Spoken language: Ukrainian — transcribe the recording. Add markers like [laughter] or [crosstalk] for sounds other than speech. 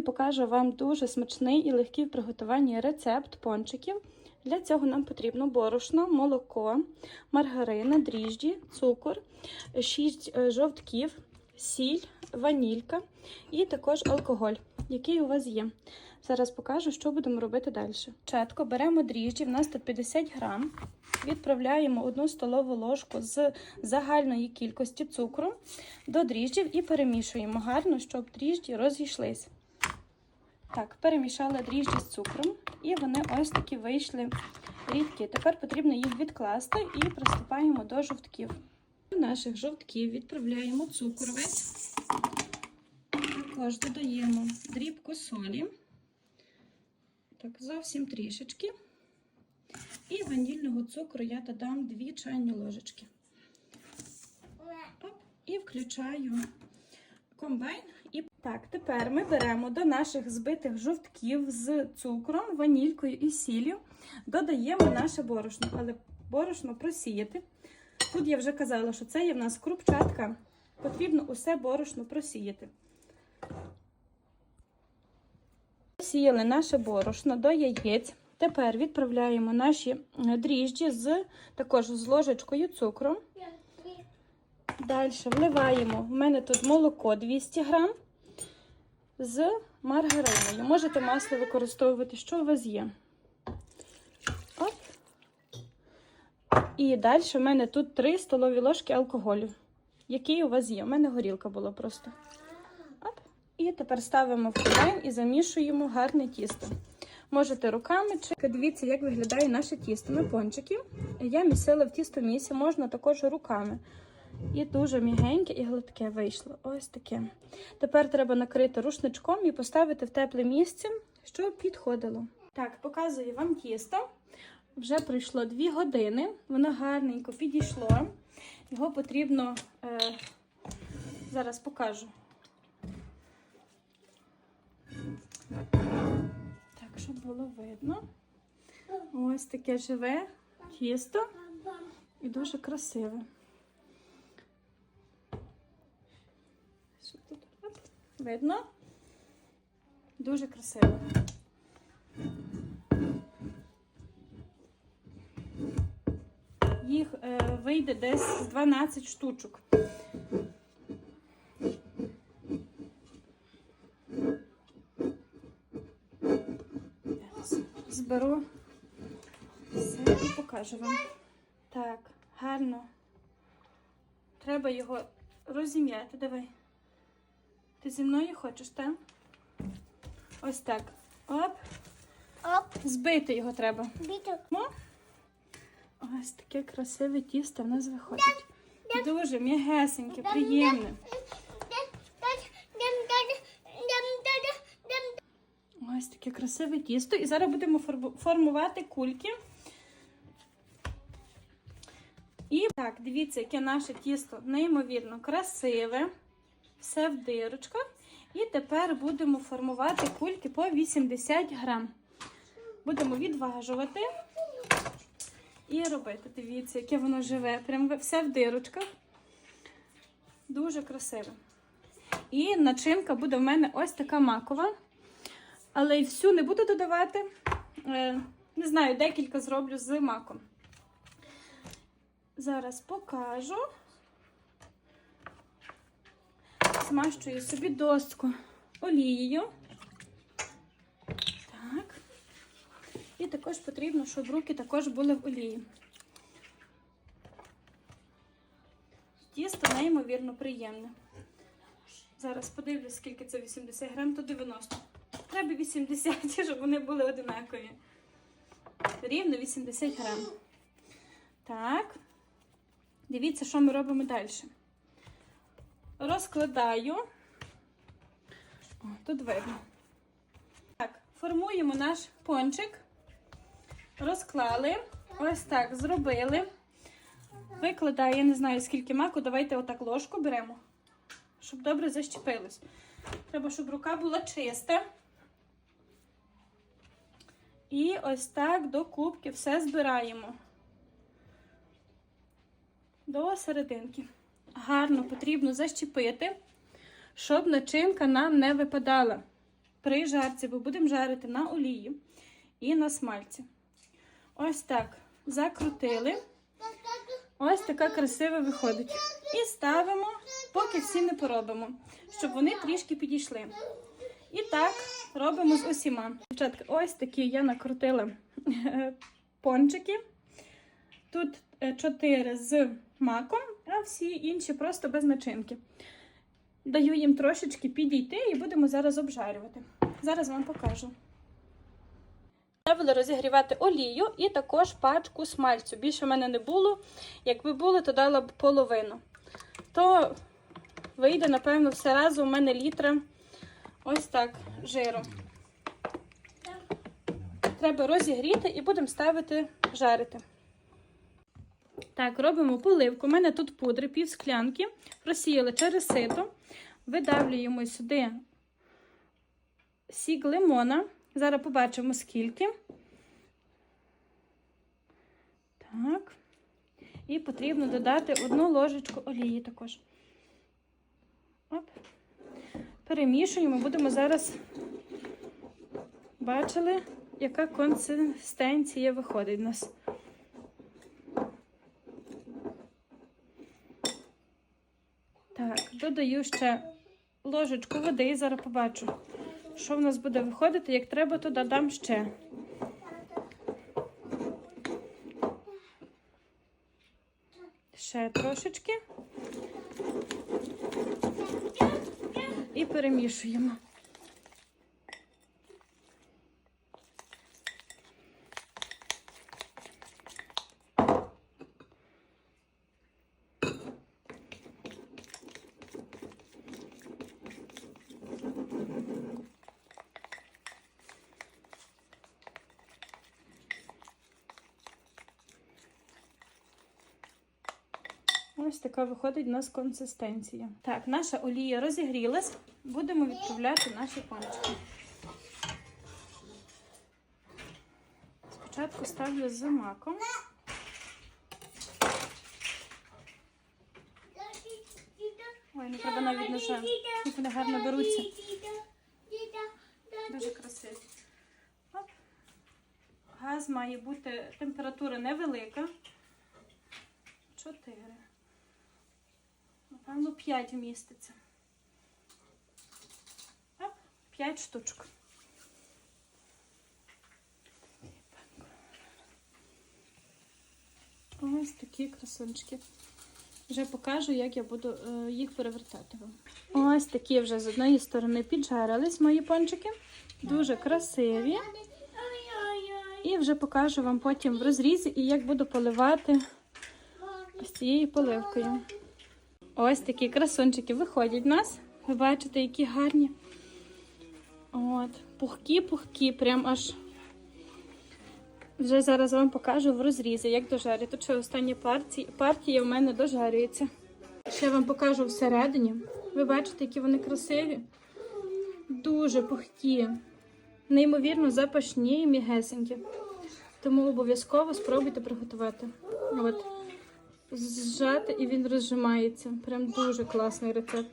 Сьогодні покажу вам дуже смачний і легкий в приготуванні рецепт пончиків. Для цього нам потрібно борошно, молоко, маргарина, дріжджі, цукор, 6 жовтків, сіль, ванілька і також алкоголь, який у вас є. Зараз покажу, що будемо робити далі. Чатко беремо дріжджі, в нас тут 50 грам. Відправляємо одну столову ложку з загальної кількості цукру до дріжджів і перемішуємо гарно, щоб дріжджі розійшлись. Так, перемішала дріжджі з цукром, і вони ось такі вийшли рідкі. Тепер потрібно їх відкласти і приступаємо до жовтків. До наших жовтків відправляємо цукровець, також додаємо дрібку солі, так, зовсім трішечки. І ванільного цукру я додам 2 чайні ложечки. Оп, і включаю комбайн. І так, тепер ми беремо до наших збитих жовтків з цукром, ванількою і сіллю, додаємо наше борошно, але борошно просіяти. Тут я вже казала, що це є в нас крупчатка. Потрібно усе борошно просіяти. Просіяли наше борошно до яєць. Тепер відправляємо наші дріжджі з також з ложечкою цукру. Далі вливаємо, в мене тут молоко 200 грам з маргариною. Можете масло використовувати, що у вас є. Оп. І далі в мене тут 3 столові ложки алкоголю. Який у вас є? У мене горілка була просто. Оп. І тепер ставимо в комбайн і замішуємо гарне тісто. Можете руками чи дивіться, як виглядає наше тісто на пончиків. Я місила в тісто місі, можна також руками. І дуже мігеньке і гладке вийшло. Ось таке. Тепер треба накрити рушничком і поставити в тепле місце, щоб підходило. Так, показую вам тісто. Вже пройшло 2 години, воно гарненько підійшло. Його потрібно, е, зараз покажу. Так, щоб було видно. Ось таке живе тісто і дуже красиве. Тут? Видно? Дуже красиво. Їх е, вийде десь 12 штучок. Зберу все і покажу вам. Так, гарно. Треба його розім'яти. Давай. Ти зі мною хочеш, так? Ось так. Оп. Оп, Збити його треба. біток. Ось таке красиве тісто в нас виходить. Дуже м'ягесеньке, приємне. Ось таке красиве тісто. І зараз будемо формувати кульки. І так, дивіться, яке наше тісто неймовірно красиве. Все в дирочках. І тепер будемо формувати кульки по 80 грам. Будемо відважувати і робити. Дивіться, яке воно живе. Прям все в дирочках. Дуже красиве. І начинка буде в мене ось така макова. Але й всю не буду додавати. Е, Не знаю, декілька зроблю з маком. Зараз покажу. Змащую собі доску олією. Так. І також потрібно, щоб руки також були в олії. Тісто неймовірно приємне. Зараз подивлюсь, скільки це 80 грам, то 90. Треба 80, [laughs] щоб вони були одинакові. Рівно 80 грам. Так. Дивіться, що ми робимо далі. Розкладаю. О, тут видно. Так, формуємо наш пончик. Розклали. Ось так зробили. Викладаю, я не знаю, скільки маку. Давайте отак ложку беремо, щоб добре защепилось. Треба, щоб рука була чиста. І ось так до кубки все збираємо. До серединки. Гарно потрібно защепити, щоб начинка нам не випадала. при жарці, бо будемо жарити на олії і на смальці. Ось так. Закрутили. Ось така красива виходить. І ставимо, поки всі не поробимо, щоб вони трішки підійшли. І так робимо з усіма. Дівчатка, ось такі я накрутила е, пончики. Тут 4 з маком, а всі інші просто без начинки. Даю їм трошечки підійти і будемо зараз обжарювати. Зараз вам покажу. Ставили розігрівати олію і також пачку смальцю. Більше в мене не було. Якби було, то дала б половину. То вийде, напевно, все разом у мене літра ось так жиру. Треба розігріти і будемо ставити жарити. Так, робимо поливку. У мене тут пудри, пів склянки. Просіяли через сито. Видавлюємо сюди сік лимона. Зараз побачимо скільки. Так. І потрібно додати одну ложечку олії також. Оп. Перемішуємо, будемо зараз бачили, яка консистенція виходить у нас. Так, додаю ще ложечку води і зараз побачу, що в нас буде виходити. Як треба, то додам ще. Ще трошечки. І перемішуємо. Ось така виходить у нас консистенція. Так, наша олія розігрілась. Будемо відправляти наші панчики. Спочатку ставлю з маком. Ой, не треба навіть ножа. Як вони гарно беруться. Дуже красиві. Оп. Газ має бути температура невелика. Чотири. Напевно, 5 вміститься. Оп, 5 штучок. Ось такі красунчики. Вже покажу, як я буду е, їх перевертати вам. Ось такі вже з одної сторони піджарились мої пончики. Дуже красиві. І вже покажу вам потім в розрізі і як буду поливати ось цією поливкою. Ось такі красунчики виходять в нас. Ви бачите, які гарні. От, пухкі-пухкі, прям аж. Вже зараз вам покажу в розрізі, як дожарю. Тут ще остання партія, партія в мене дожарюється. Ще вам покажу всередині. Ви бачите, які вони красиві. Дуже пухкі, неймовірно запашні і мігесенькі. Тому обов'язково спробуйте приготувати. От. Зжати і він розжимається. Прям дуже класний рецепт.